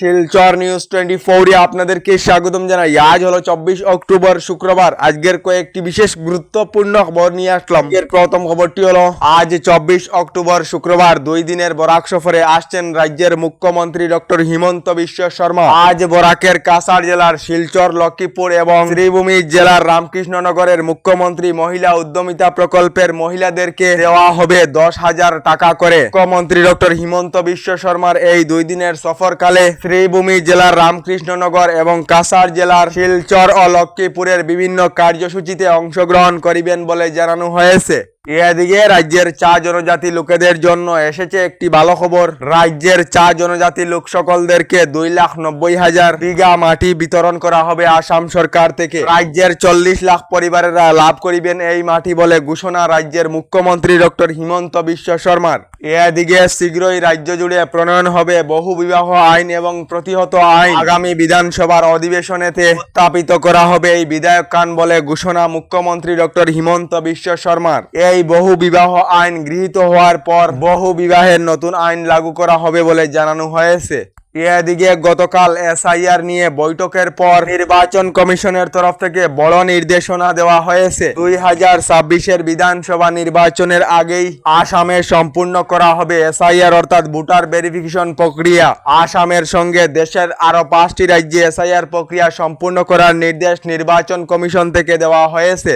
Silchar news twenty ফোরে আপনাদেরকে স্বাগতম জানাই। আজ হলো চব্বিশ অক্টোবর, শুক্রবার। আজকের কয়েকটি বিশেষ গুরুত্বপূর্ণ খবর নিয়ে আসলাম। এর প্রথম খবরটি হলো, আজ চব্বিশ অক্টোবর, শুক্রবার, দুই দিনের বরাক সফরে আসছেন রাজ্যের মুখ্যমন্ত্রী ডক্টর হিমন্ত বিশ্ব শর্মা। আজ বরাকের কাছাড় জেলার শিলচর, লক্ষ্মীপুর এবং শ্রীভূমি জেলার রামকৃষ্ণনগরের মুখ্যমন্ত্রী মহিলা উদ্যমিতা প্রকল্পের মহিলাদেরকে দেওয়া হবে দশ হাজার টাকা করে। মুখ্যমন্ত্রী ডক্টর হিমন্ত বিশ্ব শর্মার এই দুই দিনের সফরকালে শ্রীভূমি জেলার রামকৃষ্ণনগর এবং কাসার জেলার শিলচর ও লক্ষ্মীপুরের বিভিন্ন কার্যসূচিতে অংশগ্রহণ করিবেন বলে জানানো হয়েছে। এদিকে রাজ্যের চা জনজাতি লোকেদের জন্য এসেছে একটি ভালো খবর। রাজ্যের চা জনজাতি লোক সকলদেরকে দুই লাখ নব্বই হাজার বিঘা মাটি বিতরণ করা হবে আসাম সরকার থেকে। রাজ্যের চল্লিশ লাখ পরিবারেরা লাভ করিবেন এই মাটি বলে ঘোষণা রাজ্যের মুখ্যমন্ত্রী ডক্টর হিমন্ত বিশ্ব শর্মার। এদিকে শীঘ্রই রাজ্য জুড়ে প্রণয়ন হবে বহু বিবাহ আইন এবং প্রতিহত আইন। আগামী বিধানসভার অধিবেশনেতে উত্থাপিত করা হবে এই বিধায়ক কান বলে ঘোষণা মুখ্যমন্ত্রী ডক্টর হিমন্ত বিশ্ব শর্মার। এই বহু বিবাহ আইন গৃহীত হওয়ার পর বহু বিবাহের নতুন আইন লাগু করা হবে বলে জানানো হয়েছে। এদিকে গতকাল এসআইআর নিয়ে বৈঠকের পর নির্বাচন কমিশনের তরফ থেকে বড় নির্দেশনা দেওয়া হয়েছে। দুই হাজার ছাব্বিশের বিধানসভা নির্বাচনের আগেই আসামে সম্পূর্ণ করা হবে এসআইআর, অর্থাৎ ভোটার ভেরিফিকেশন প্রক্রিয়া। আসামের সঙ্গে দেশের আরও পাঁচটি রাজ্যে এসআইআর প্রক্রিয়া সম্পূর্ণ করার নির্দেশ নির্বাচন কমিশন থেকে দেওয়া হয়েছে।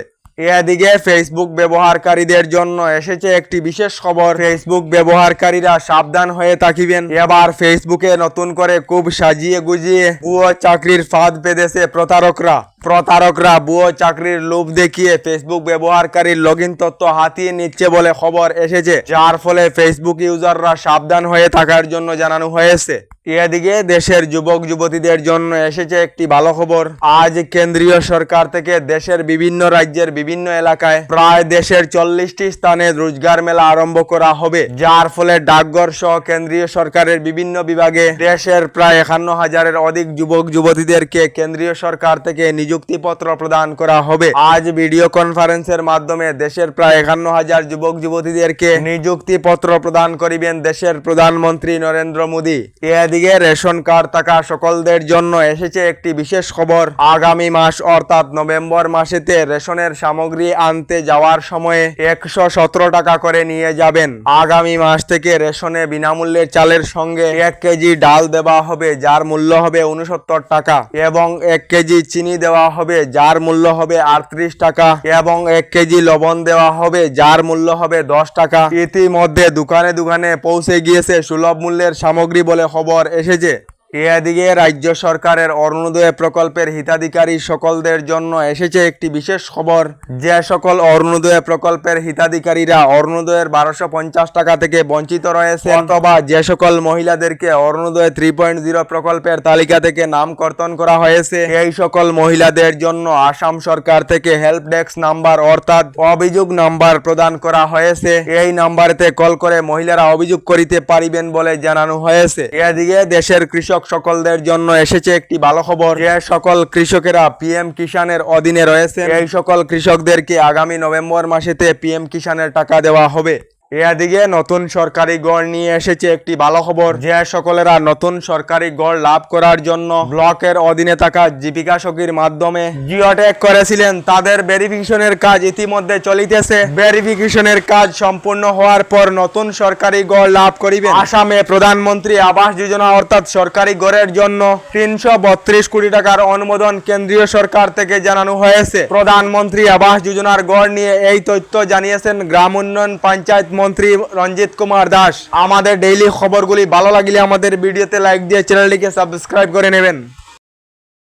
এদিকে ফেসবুক ব্যবহারকারীদের জন্য এসেছে একটি বিশেষ খবর। ফেসবুক ব্যবহারকারীরা সাবধান হয়ে থাকিবেন। এবার ফেসবুকে নতুন করে খুব সাজিয়ে গুজিয়ে ভুয়ো চাকরির ফাঁদ পেতেছে প্রতারকরা। প্রতারকরা ভুয়ো চাকরির লোভ দেখিয়ে ফেসবুক ব্যবহারকারীর লগ তথ্য হাতিয়ে নিচ্ছে বলে খবর এসেছে, যার ফলে ফেসবুক ইউজাররা সাবধান হয়ে থাকার জন্য জানানো হয়েছে। এদিকে দেশের যুবক যুবতীদের জন্য এসেছে একটি ভালো খবর। আজ কেন্দ্রীয় সরকার থেকে দেশের বিভিন্ন রাজ্যের বিভিন্ন এলাকায় প্রায় দেশের চল্লিশটি স্থানে রোজগার মেলা আরম্ভ করা হবে, যার ফলে ডাকঘর সহ কেন্দ্রীয় সরকারের বিভিন্ন বিভাগে দেশের প্রায় একান্ন হাজারের অধিক যুবক যুবতীদেরকে কেন্দ্রীয় সরকার থেকে নিযুক্তিপত্র প্রদান করা হবে। আজ ভিডিও কনফারেন্সের মাধ্যমে দেশের প্রায় একান্ন হাজার যুবক যুবতীদেরকে নিযুক্তিপত্র প্রদান করিবেন দেশের প্রধানমন্ত্রী নরেন্দ্র মোদী। এদিকে রেশন কার্ড থাকা সকলদের জন্য এসেছে একটি বিশেষ খবর। আগামী মাস অর্থাৎ নভেম্বর মাসেতে রেশনের সামগ্রী আনতে যাওয়ার সময়ে একশো সতেরো টাকা করে নিয়ে যাবেন। আগামী মাস থেকে রেশনে বিনামূল্যে চালের সঙ্গে এক কেজি ডাল দেওয়া হবে, যার মূল্য হবে উনসত্তর টাকা এবং এক কেজি চিনি দেওয়া হবে, যার মূল্য হবে আটত্রিশ টাকা এবং এক কেজি লবণ দেওয়া হবে, যার মূল্য হবে দশ টাকা। ইতিমধ্যে দোকানে দোকানে পৌঁছে গিয়েছে সুলভ মূল্যের সামগ্রী বলে খবর এসেছে। এদিকে রাজ্য সরকারের অরুণোদয় প্রকল্পের হিতাধিকারী সকলদের জন্য এসেছে একটি বিশেষ খবর। যে সকল অরুণোদয় প্রকল্পের হিতাধিকারীরা অরুণোদয়ের বারোশো পঞ্চাশ টাকা থেকে বঞ্চিত রয়েছে অথবা যে সকল মহিলাদেরকে অরুণোদয় থ্রি পয়েন্ট জিরো প্রকল্পের তালিকা থেকে নাম কর্তন করা হয়েছে এই সকল মহিলাদের জন্য আসাম সরকার থেকে হেল্প ডেস্ক নাম্বার অর্থাৎ অভিযোগ নাম্বার প্রদান করা হয়েছে। এই নাম্বারেতে কল করে মহিলারা অভিযোগ করিতে পারিবেন বলে জানানো হয়েছে। এদিকে দেশের কৃষক সকলদের জন্য এসেছে একটি ভালো খবর। যে সকল কৃষকেরা পিএম কিষানের অধীনে রয়েছে এই সকল কৃষকদেরকে আগামী নভেম্বর মাসেতে পিএম কিষানের টাকা দেওয়া হবে। এদিকে নতুন সরকারি গড় নিয়ে এসেছে একটি ভালো খবর। যে সকলেরা নতুন সরকারি গড় লাভ করার জন্য ব্লকের অধীনে থাকা জীবিকা সখীর মাধ্যমে জিওটেক করেছিলেন। তাদের ভেরিফিকেশনের কাজ ইতিমধ্যে চলিতেছে। ভেরিফিকেশনের কাজ সম্পূর্ণ হওয়ার পর নতুন সরকারি গড় লাভ করিবেন। আসামে প্রধানমন্ত্রী আবাস যোজনা অর্থাৎ সরকারি গড়ের জন্য তিনশো বত্রিশ কোটি টাকার অনুমোদন কেন্দ্রীয় সরকার থেকে জানানো হয়েছে। প্রধানমন্ত্রী আবাস যোজনার গড় নিয়ে এই তথ্য জানিয়েছেন গ্রাম উন্নয়ন পঞ্চায়েত মন্ত্রী রঞ্জিত কুমার দাস, আমাদের ডেইলি খবরগুলি ভালো লাগলে আমাদের ভিডিওতে লাইক দিয়ে চ্যানেলটিকে সাবস্ক্রাইব করে নেবেন।